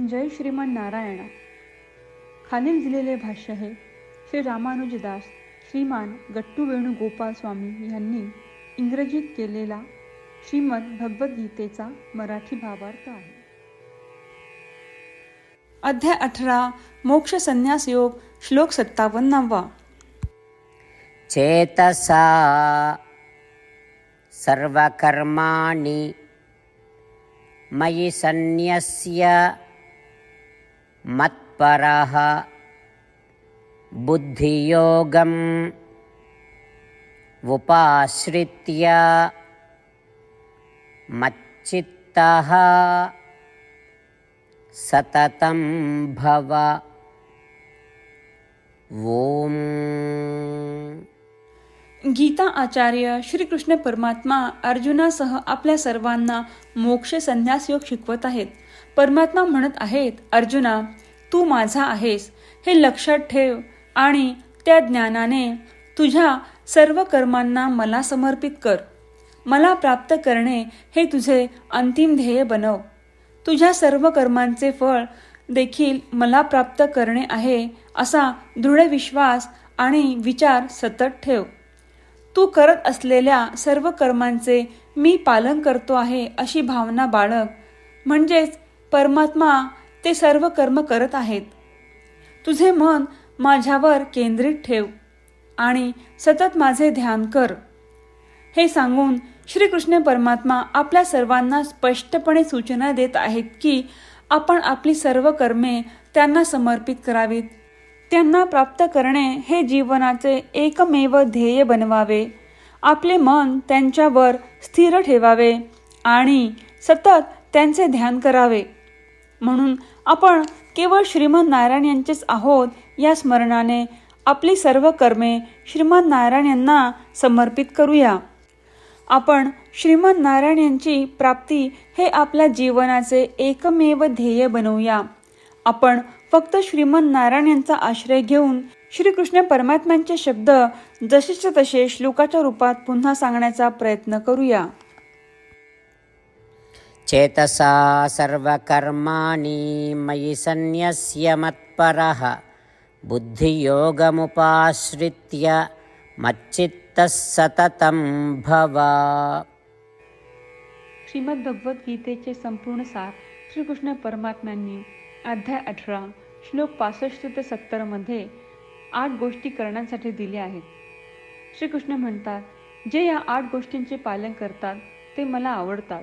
जय श्रीमन नारायणा. खालील दिलेले भाष्य हे श्री रामानुजदास श्रीमान गट्टू वेणुगोपाल स्वामी यांनी इंग्रजीत केलेला श्रीमद भगवद्गीतेचा मराठी भावार्थ आहे. अध्याय अठरा मोक्ष संन्यास योग श्लोक सत्तावन्नावा. चेतसा सर्वकर्माणि मयि सन्न्यस्य मत्परः। बुद्धियोगम् उपाश्रित्य मच्चित्तः सततं भव। ॐ। गीता आचार्य श्रीकृष्ण परमात्मा अर्जुनासह आपल्या सर्वांना मोक्ष संन्यास योग शिकवत आहेत. परमात्मा म्हणत आहेत अर्जुना तू माझा आहेस. हे लक्षात ठेव आणि त्या ज्ञानाने तुझ्या सर्व कर्मांना मला समर्पित कर. मला प्राप्त करणे हे तुझे अंतिम ध्येय बनव. तुझ्या सर्व कर्मांचे फळ देखील मला प्राप्त करणे आहे असा दृढ विश्वास आणि विचार सतत ठेव. तू करत असलेल्या सर्व कर्मांचे मी पालन करतो आहे अशी भावना बाळग. म्हणजेच परमात्मा ते सर्व कर्म करत आहेत. तुझे मन माझ्यावर केंद्रित ठेव आणि सतत माझे ध्यान कर. हे सांगून श्रीकृष्ण परमात्मा आपल्या सर्वांना स्पष्टपणे सूचना देत आहेत की आपण आपली सर्व कर्मे त्यांना समर्पित करावीत. त्यांना प्राप्त करणे हे जीवनाचे एकमेव ध्येय बनवावे. आपले मन त्यांच्यावर स्थिर ठेवावे आणि सतत त्यांचे ध्यान करावे. म्हणून आपण केवळ श्रीमंत नारायण यांचेच आहोत या स्मरणाने आपली सर्व कर्मे श्रीमंत नारायण यांना समर्पित करूया. आपण श्रीमंत नारायण यांची प्राप्ती हे आपल्या जीवनाचे एकमेव ध्येय बनवूया. आपण फक्त श्रीमंत नारायण यांचा आश्रय घेऊन श्रीकृष्ण परमात्म्यांचे शब्द जसेच्या तसे श्लोकाच्या रूपात पुन्हा सांगण्याचा प्रयत्न करूया. चेतसा सर्वकर्माणि मयि सन्न्यस्य मत्परः। बुद्धियोगमुपाश्रित्य मच्चित्तः सततं भव। श्रीमद्भगवद्गीतेचे संपूर्ण सार श्रीकृष्ण परमात्म्यांनी अध्याय अठरा श्लोक पासष्ट ते सत्तरमध्ये आठ गोष्टी करण्यासाठी दिल्या आहेत. श्रीकृष्ण म्हणतात जे या आठ गोष्टींचे पालन करतात ते मला आवडतात.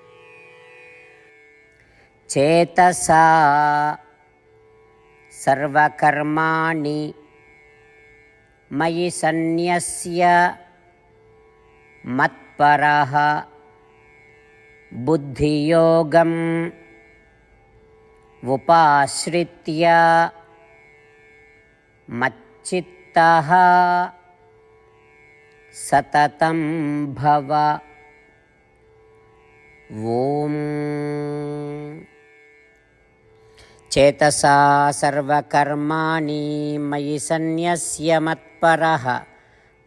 चेतसा सर्वकर्माणि मयि सन्न्यस्य मत्परः बुद्धियोगम् उपाश्रित्य मच्चित्तः सततं भव ॐ चेतसा सर्वकर्माणि मयि सन्न्यस्य मत्परः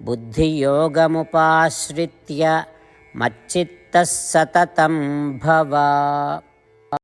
बुद्धियोगमुपाश्रित्य मच्चित्तः सततं भव